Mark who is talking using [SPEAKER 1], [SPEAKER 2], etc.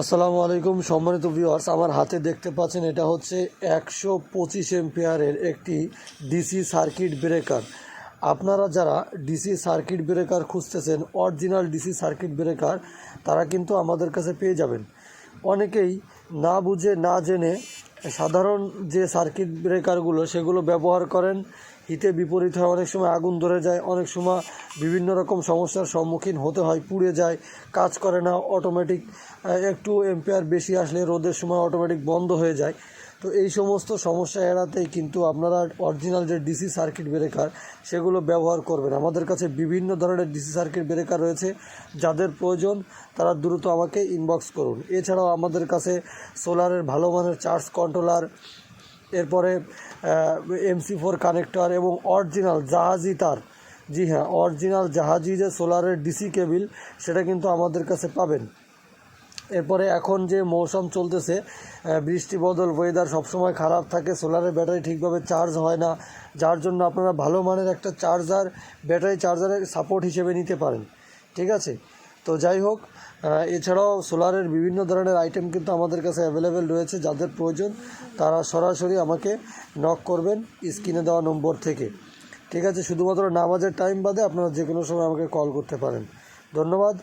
[SPEAKER 1] আসসালামু আলাইকুম সম্মানিত ভিউয়ার্স আমার হাতে দেখতে পাচ্ছেন এটা হচ্ছে একশো পঁচিশ এমপিয়ারের একটি ডিসি সার্কিট ব্রেকার আপনারা যারা ডিসি সার্কিট ব্রেকার খুঁজতেছেন অরিজিনাল ডিসি সার্কিট ব্রেকার তারা কিন্তু আমাদের কাছে পেয়ে যাবেন। অনেকেই না বুঝে, না জেনে সাধারণ যে সার্কিট ব্রেকারগুলো সেগুলো ব্যবহার করেন। হিতে বিপরীত হয়, অনেক সময় আগুন ধরে যায়, অনেক সময় বিভিন্ন রকম সমস্যার সম্মুখীন হতে হয়, পুড়ে যায়, কাজ করে না অটোমেটিক একটু এম্পেয়ার বেশি আসলে রোদের সময় অটোমেটিক বন্ধ হয়ে যায়। তো এই সমস্ত সমস্যা এড়াতেই কিন্তু আপনারা অরিজিনাল যে ডিসি সার্কিট ব্রেকার সেগুলো ব্যবহার করবেন। আমাদের কাছে বিভিন্ন ধরনের ডিসি সার্কিট ব্রেকার রয়েছে, যাদের প্রয়োজন তারা দ্রুত আমাকে ইনবক্স করুন। এছাড়াও আমাদের কাছে সোলারের ভালো মানের চার্জ কন্ট্রোলার এরপরে এমসি ফোর কানেক্টর এবং অরিজিনাল জাহাজি তার। জি হ্যাঁ অরিজিনাল জাহাজি যে সোলারের ডিসি কেবিল সেটা কিন্তু আমাদের কাছে পাবেন। এরপরে এখন যে মৌসুম চলতেছে বৃষ্টি বদল ওয়েদার সবসময় খারাপ থাকে সোলারের ব্যাটারি ঠিকভাবে চার্জ হয় না, যার জন্য আপনারা ভালো মানের একটা চার্জার ব্যাটারি চার্জারের সাপোর্ট হিসেবে নিতে পারেন, ঠিক আছে? তো যাই হোক এছাড়াও সোলারের বিভিন্ন ধরনের আইটেম কিন্তু আমাদের কাছে অ্যাভেলেবেল রয়েছে, যাদের প্রয়োজন, তারা সরাসরি আমাকে নক করবেন স্ক্রিনে দেওয়া নম্বর থেকে, ঠিক আছে? শুধুমাত্র নামাজের টাইম বাদে আপনারা যে কোনো সময় আমাকে কল করতে পারেন। ধন্যবাদ।